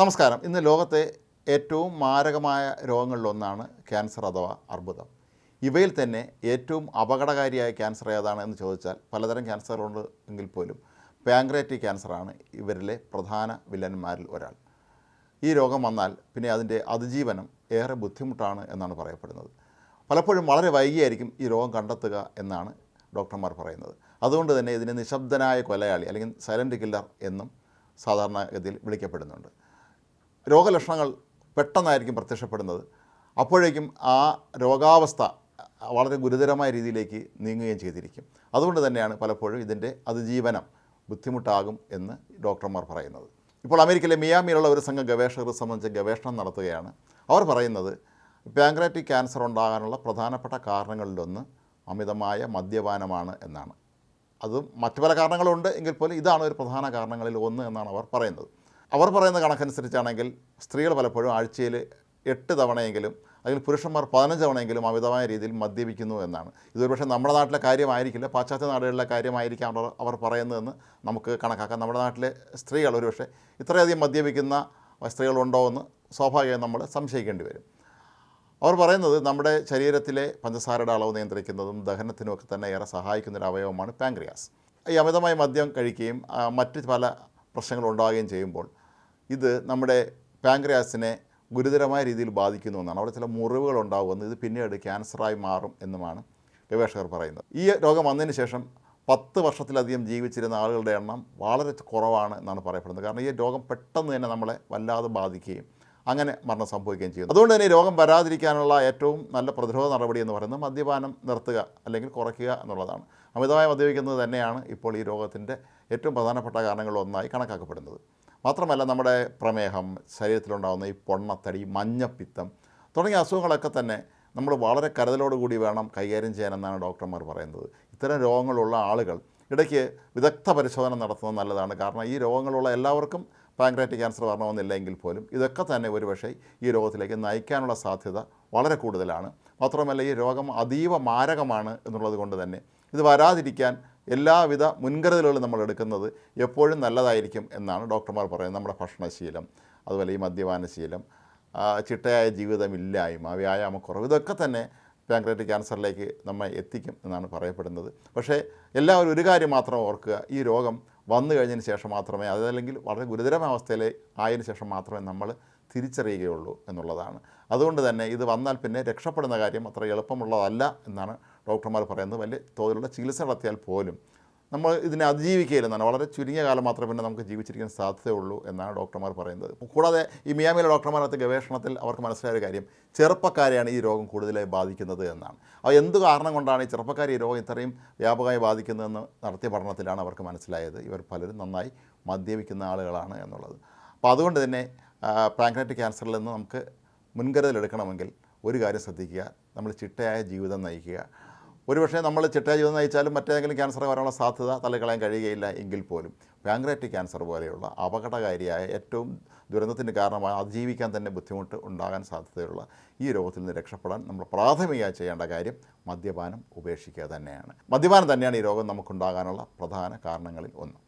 നമസ്കാരം. ഇന്ന് ലോകത്തെ ഏറ്റവും മാരകമായ രോഗങ്ങളിലൊന്നാണ് ക്യാൻസർ അഥവാ അർബുദം. ഇവയിൽ തന്നെ ഏറ്റവും അപകടകാരിയായ ക്യാൻസർ ഏതാണ് എന്ന് ചോദിച്ചാൽ പലതരം ക്യാൻസറുണ്ട് എങ്കിൽ പോലും പാങ്ക്രാറ്റിക് ക്യാൻസറാണ് ഇവരിലെ പ്രധാന വില്ലന്മാരിൽ ഒരാൾ. ഈ രോഗം വന്നാൽ പിന്നെ അതിന്റെ അതിജീവനം ഏറെ ബുദ്ധിമുട്ടാണ് എന്നാണ് പറയപ്പെടുന്നത്. പലപ്പോഴും വളരെ വൈകിയായിരിക്കും ഈ രോഗം കണ്ടെത്തുക എന്നാണ് ഡോക്ടർമാർ പറയുന്നത്. അതുകൊണ്ട് തന്നെ ഇതിനെ നിശബ്ദനായ കൊലയാളി അല്ലെങ്കിൽ സൈലന്റ് കില്ലർ എന്നും സാധാരണഗതിയിൽ വിളിക്കപ്പെടുന്നുണ്ട്. രോഗലക്ഷണങ്ങൾ പെട്ടെന്നായിരിക്കും പ്രത്യക്ഷപ്പെടുന്നത്. അപ്പോഴേക്കും ആ രോഗാവസ്ഥ വളരെ ഗുരുതരമായ രീതിയിലേക്ക് നീങ്ങുകയും ചെയ്തിരിക്കും. അതുകൊണ്ട് തന്നെയാണ് പലപ്പോഴും ഇതിന്റെ അതിജീവനം ബുദ്ധിമുട്ടാകും എന്ന് ഡോക്ടർമാർ പറയുന്നത്. ഇപ്പോൾ അമേരിക്കയിലെ മിയാമിയിലുള്ള ഒരു സംഘം ഗവേഷകർ സംബന്ധിച്ച് ഗവേഷണം നടത്തുകയാണ്. അവർ പറയുന്നത് പാങ്ക്രാറ്റിക് ക്യാൻസർ ഉണ്ടാകാനുള്ള പ്രധാനപ്പെട്ട കാരണങ്ങളിലൊന്ന് അമിതമായ മദ്യപാനമാണ് എന്നാണ്. അത് മറ്റു പല കാരണങ്ങളുണ്ട് എങ്കിൽ പോലും ഇതാണ് ഒരു പ്രധാന കാരണങ്ങളിൽ ഒന്ന് എന്നാണ് അവർ പറയുന്നത്. അവർ പറയുന്ന കണക്കനുസരിച്ചാണെങ്കിൽ സ്ത്രീകൾ പലപ്പോഴും ആഴ്ചയിൽ എട്ട് തവണയെങ്കിലും അല്ലെങ്കിൽ പുരുഷന്മാർ പതിനഞ്ച് തവണയെങ്കിലും അമിതമായ രീതിയിൽ മദ്യപിക്കുന്നു എന്നാണ്. ഇതൊരു പക്ഷേ നമ്മുടെ നാട്ടിലെ കാര്യമായിരിക്കില്ല പാശ്ചാത്യ നാടുകളിലെ കാര്യമായിരിക്കാം അവർ അവർ പറയുന്നതെന്ന് നമുക്ക് കണക്കാക്കാം. നമ്മുടെ നാട്ടിലെ സ്ത്രീകൾ ഒരു പക്ഷേ ഇത്രയധികം മദ്യപിക്കുന്ന സ്ത്രീകളുണ്ടോ എന്ന് സ്വാഭാവികമായും നമ്മൾ സംശയിക്കേണ്ടി വരും. അവർ പറയുന്നത് നമ്മുടെ ശരീരത്തിലെ പഞ്ചസാരയുടെ അളവ് നിയന്ത്രിക്കുന്നതും ദഹനത്തിനുമൊക്കെ തന്നെ ഏറെ സഹായിക്കുന്ന ഒരു അവയവമാണ് പാങ്ക്രിയാസ് ഈ അമിതമായി മദ്യം കഴിക്കുകയും മറ്റ് പല പ്രശ്നങ്ങൾ ഉണ്ടാവുകയും ചെയ്യുമ്പോൾ ഇത് നമ്മുടെ പാങ്ക്രിയാസിനെ ഗുരുതരമായ രീതിയിൽ ബാധിക്കുന്നു എന്നാണ് അവിടെ ചില മുറിവുകൾ ഉണ്ടാകുമെന്ന് ഇത് പിന്നീട് ക്യാൻസറായി മാറും എന്നുമാണ് ഗവേഷകർ പറയുന്നത്. ഈ രോഗം വന്നതിന് ശേഷം പത്ത് വർഷത്തിലധികം ജീവിച്ചിരുന്ന ആളുകളുടെ എണ്ണം വളരെ കുറവാണ് എന്നാണ് പറയപ്പെടുന്നത്. കാരണം ഈ രോഗം പെട്ടെന്ന് തന്നെ നമ്മളെ വല്ലാതെ ബാധിക്കുകയും അങ്ങനെ മരണം സംഭവിക്കുകയും ചെയ്യുന്നു. അതുകൊണ്ട് തന്നെ രോഗം വരാതിരിക്കാനുള്ള ഏറ്റവും നല്ല പ്രതിരോധ നടപടി എന്ന് പറയുന്നത് മദ്യപാനം നിർത്തുക അല്ലെങ്കിൽ കുറയ്ക്കുക എന്നുള്ളതാണ്. അമിതമായി മദ്യപിക്കുന്നത് തന്നെയാണ് ഇപ്പോൾ ഈ രോഗത്തിന്റെ ഏറ്റവും പ്രധാനപ്പെട്ട കാരണങ്ങളിലൊന്നായി കണക്കാക്കപ്പെടുന്നത്. മാത്രമല്ല നമ്മുടെ പ്രമേഹം ശരീരത്തിലുണ്ടാകുന്ന ഈ പൊണ്ണത്തടി മഞ്ഞപ്പിത്തം തുടങ്ങിയ അസുഖങ്ങളൊക്കെ തന്നെ നമ്മൾ വളരെ കരുതലോടുകൂടി വേണം കൈകാര്യം ചെയ്യാനെന്നാണ് ഡോക്ടർമാർ പറയുന്നത്. ഇത്തരം രോഗങ്ങളുള്ള ആളുകൾ ഇടയ്ക്ക് വിദഗ്ധ പരിശോധന നടത്തുന്നത് നല്ലതാണ്. കാരണം ഈ രോഗങ്ങളുള്ള എല്ലാവർക്കും പാങ്ക്രാറ്റിക് ക്യാൻസർ വരണമെന്നില്ല എങ്കിൽ പോലും ഇതൊക്കെ തന്നെ ഒരുപക്ഷെ ഈ രോഗത്തിലേക്ക് നയിക്കാനുള്ള സാധ്യത വളരെ കൂടുതലാണ്. മാത്രമല്ല ഈ രോഗം അതീവ മാരകമാണ് എന്നുള്ളത് കൊണ്ട് തന്നെ ഇത് വരാതിരിക്കാൻ എല്ലാവിധ മുൻകരുതലുകളും നമ്മൾ എടുക്കുന്നത് എപ്പോഴും നല്ലതായിരിക്കും എന്നാണ് ഡോക്ടർമാർ പറയുന്നത്. നമ്മുടെ ഭക്ഷണശീലം അതുപോലെ ഈ മദ്യപാനശീലം ചിട്ടയായ ജീവിതമില്ലായ്മ വ്യായാമക്കുറവ് ഇതൊക്കെ തന്നെ പാങ്ക്രാറ്റിക് ക്യാൻസറിലേക്ക് നമ്മെ എത്തിക്കും എന്നാണ് പറയപ്പെടുന്നത്. പക്ഷേ എല്ലാവരും ഒരു കാര്യം മാത്രം ഓർക്കുക ഈ രോഗം വന്നു കഴിഞ്ഞതിന് ശേഷം മാത്രമേ അതല്ലെങ്കിൽ വളരെ ഗുരുതരമായ അവസ്ഥയിൽ ആയതിനു ശേഷം മാത്രമേ നമ്മൾ തിരിച്ചറിയുകയുള്ളൂ എന്നുള്ളതാണ്. അതുകൊണ്ട് തന്നെ ഇത് വന്നാൽ പിന്നെ രക്ഷപ്പെടുന്ന കാര്യം അത്ര എളുപ്പമുള്ളതല്ല എന്നാണ് ഡോക്ടർമാർ പറയുന്നത് വലിയ തോതിലുള്ള ചികിത്സ നടത്തിയാൽ പോലും നമ്മൾ ഇതിനെ അതിജീവിക്കുകയില്ലെന്നാണ് വളരെ ചുരുങ്ങിയ കാലം മാത്രമേ പിന്നെ നമുക്ക് ജീവിച്ചിരിക്കാൻ സാധ്യതയുള്ളൂ എന്നാണ് ഡോക്ടർമാർ പറയുന്നത്. കൂടാതെ ഈ മിയാമിയിലെ ഡോക്ടർമാർ നടത്തിയ ഗവേഷണത്തിൽ അവർക്ക് മനസ്സിലായ ഒരു കാര്യം ചെറുപ്പക്കാരെയാണ് ഈ രോഗം കൂടുതലായി ബാധിക്കുന്നത് എന്നാണ്. അപ്പോൾ എന്ത് കാരണം കൊണ്ടാണ് ഈ ചെറുപ്പക്കാരെ ഈ രോഗം ഇത്രയും വ്യാപകമായി ബാധിക്കുന്നതെന്ന് നടത്തിയ പഠനത്തിലാണ് അവർക്ക് മനസ്സിലായത്. ഇവർ പലരും നന്നായി മദ്യപിക്കുന്ന ആളുകളാണ് എന്നുള്ളത്. അപ്പോൾ അതുകൊണ്ട് തന്നെ പാങ്ക്രാറ്റിക് ക്യാൻസറിൽ നിന്ന് നമുക്ക് മുൻകരുതലെടുക്കണമെങ്കിൽ ഒരു കാര്യം ശ്രദ്ധിക്കുക. നമ്മൾ ചിട്ടയായ ജീവിതം നയിക്കുക. ഒരുപക്ഷെ നമ്മൾ ചിട്ടയായി ജീവിതം നയിച്ചാലും മറ്റേതെങ്കിലും ക്യാൻസർ വരാനുള്ള സാധ്യത തള്ളിക്കളയാൻ കഴിയുകയില്ല എങ്കിൽ പോലും. പാങ്ക്രാറ്റിക് ക്യാൻസർ പോലെയുള്ള അപകടകാരിയായ ഏറ്റവും ദുരന്തത്തിന് കാരണമായ അതിജീവിക്കാൻ തന്നെ ബുദ്ധിമുട്ട് ഉണ്ടാകാൻ സാധ്യതയുള്ള ഈ രോഗത്തിൽ നിന്ന് രക്ഷപ്പെടാൻ നമ്മൾ പ്രാഥമികമായി ചെയ്യേണ്ട കാര്യം മദ്യപാനം ഉപേക്ഷിക്കുക തന്നെയാണ്. മദ്യപാനം തന്നെയാണ് ഈ രോഗം നമുക്കുണ്ടാകാനുള്ള പ്രധാന കാരണങ്ങളിൽ ഒന്ന്.